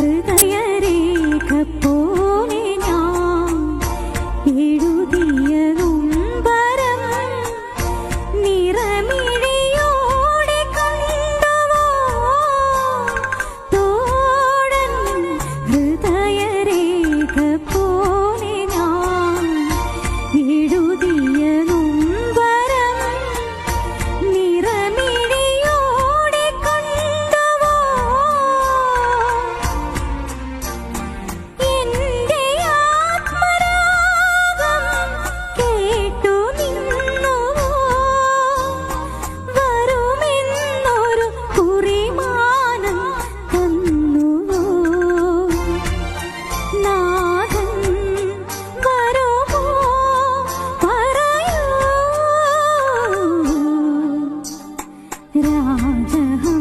ഹൃദയരേഖ പോലെ ഞാൻ എഴുതി 好吃